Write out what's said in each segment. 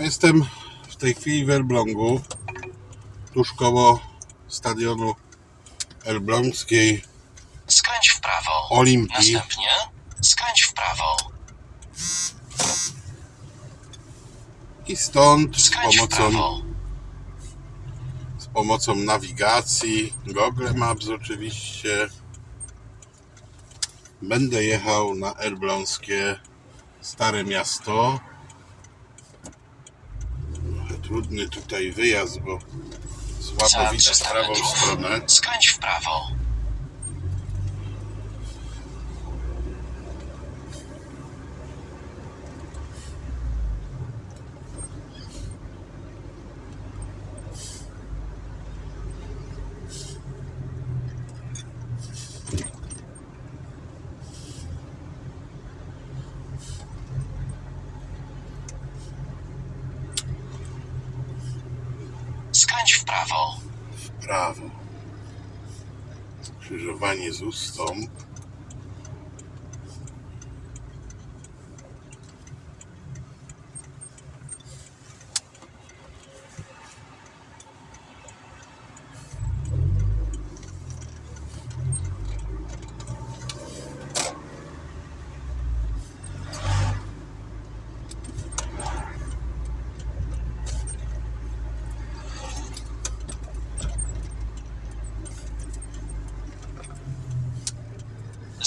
No, Jestem w tej chwili w Elblągu, tuż koło stadionu elbląskiej Skręć w prawo. Olimpii. Następnie skręć w prawo. I stąd z Skręć w pomocą, z pomocą nawigacji, Google Maps oczywiście, będę jechał na elbląskie Stare Miasto. Trudny tutaj wyjazd, bo widać 300 prawą stronę. skręć w prawo. W prawo. w prawo. Skrzyżowanie z ustąp.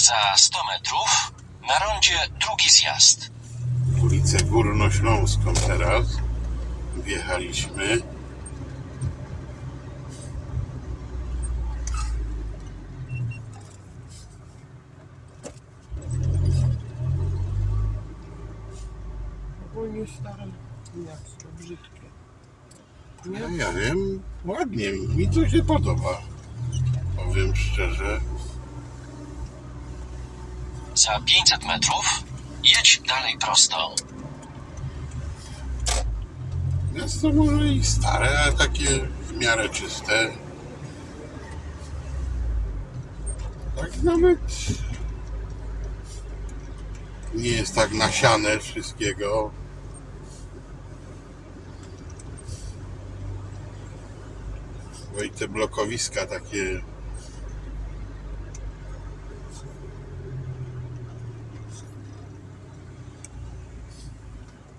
Za 100 metrów na rondzie drugi zjazd. ulicę Górnośląską teraz. Wjechaliśmy. Ogólnie stare miasto, brzydkie. No Nie? ja wiem, ładnie mi, mi to się podoba. Powiem szczerze. Za 500 metrów jedź dalej prosto. Miasto może i stare, ale takie w miarę czyste. Tak nawet nie jest tak nasiane wszystkiego. Bo i te blokowiska takie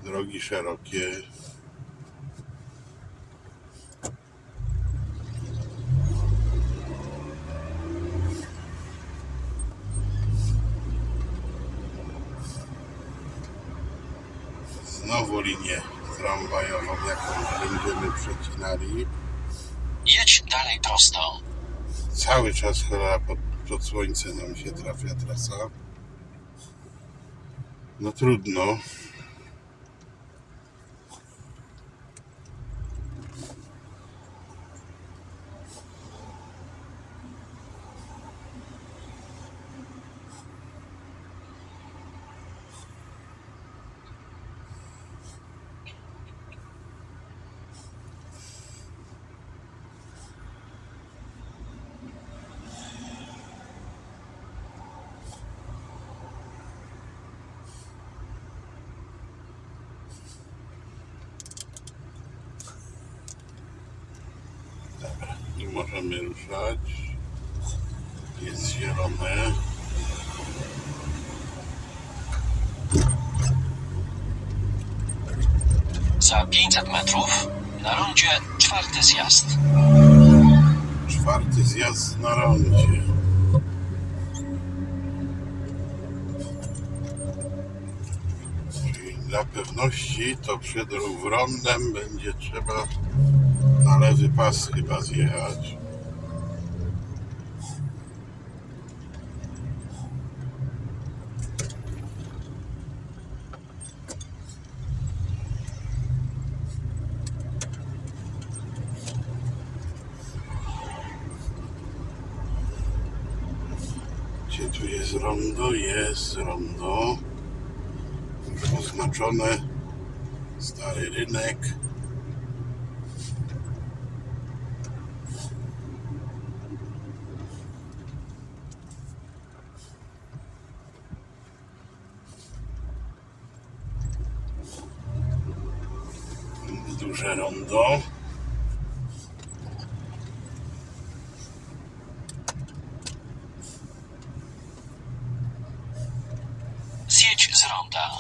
drogi szerokie. Znowu linię tramwajową, jaką będziemy przecinali. Jedź dalej prosto. Cały czas cholera pod, pod słońce nam się trafia trasa. No trudno. I możemy ruszać. Jest zielone. Za 500 metrów na rondzie czwarty zjazd. Czwarty zjazd na rondzie. Czyli dla pewności to przed rondem będzie trzeba na lewy pas chyba zjechać. Gdzie tu jest rondo? Jest rondo. Oznaczone. Stary rynek. Duże rondo. Zjedź z ronda.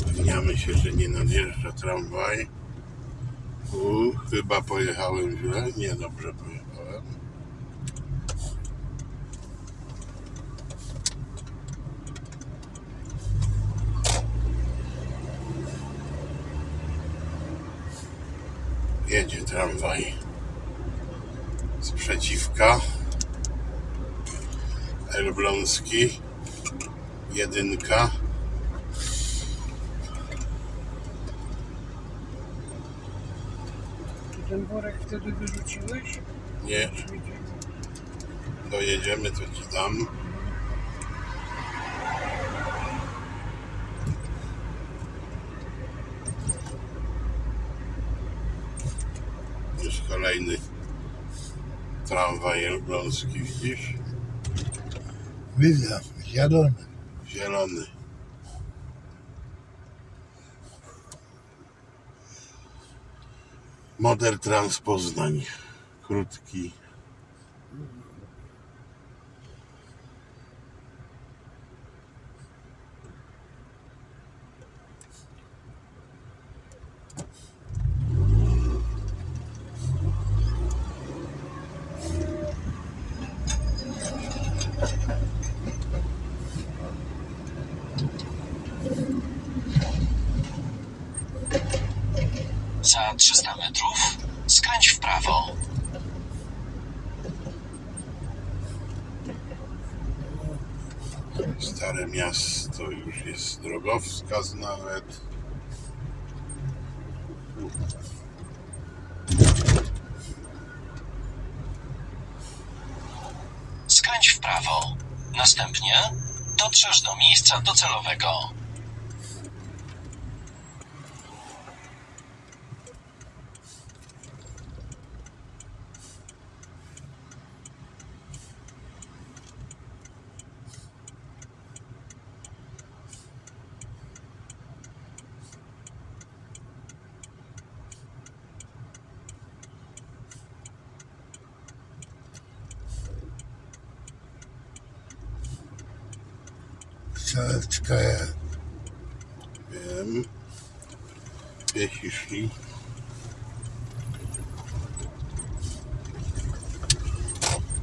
Upewniamy się, że nie nadjeżdża tramwaj. U, chyba pojechałem źle. Nie, dobrze pojechałem. Jedzie tramwaj z przeciwka. Elbląski. Jedynka. Ten worek wtedy wyrzuciłeś? Nie, dojedziemy, to ci dam. Jest kolejny tramwaj elbląski, widzisz? Widzę, zielony. Zielony. Model Trans Poznań. Krótki. Za 300 metrów skręć w prawo. Stare miasto już jest drogowskaz nawet. Skręć w prawo. Następnie dotrzesz do miejsca docelowego. Jest. Wiem. Piesi.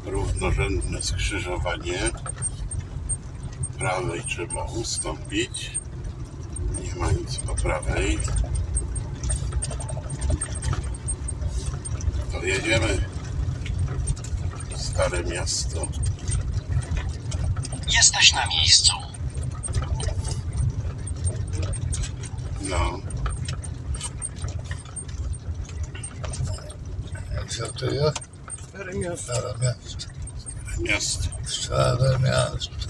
Równorzędne skrzyżowanie. Prawej trzeba ustąpić. Nie ma nic po prawej. To jedziemy. Stare miasto. Jesteś na miejscu. No, Co to jest? Stare miasto. Stare miasto. miasto. Stare miasto.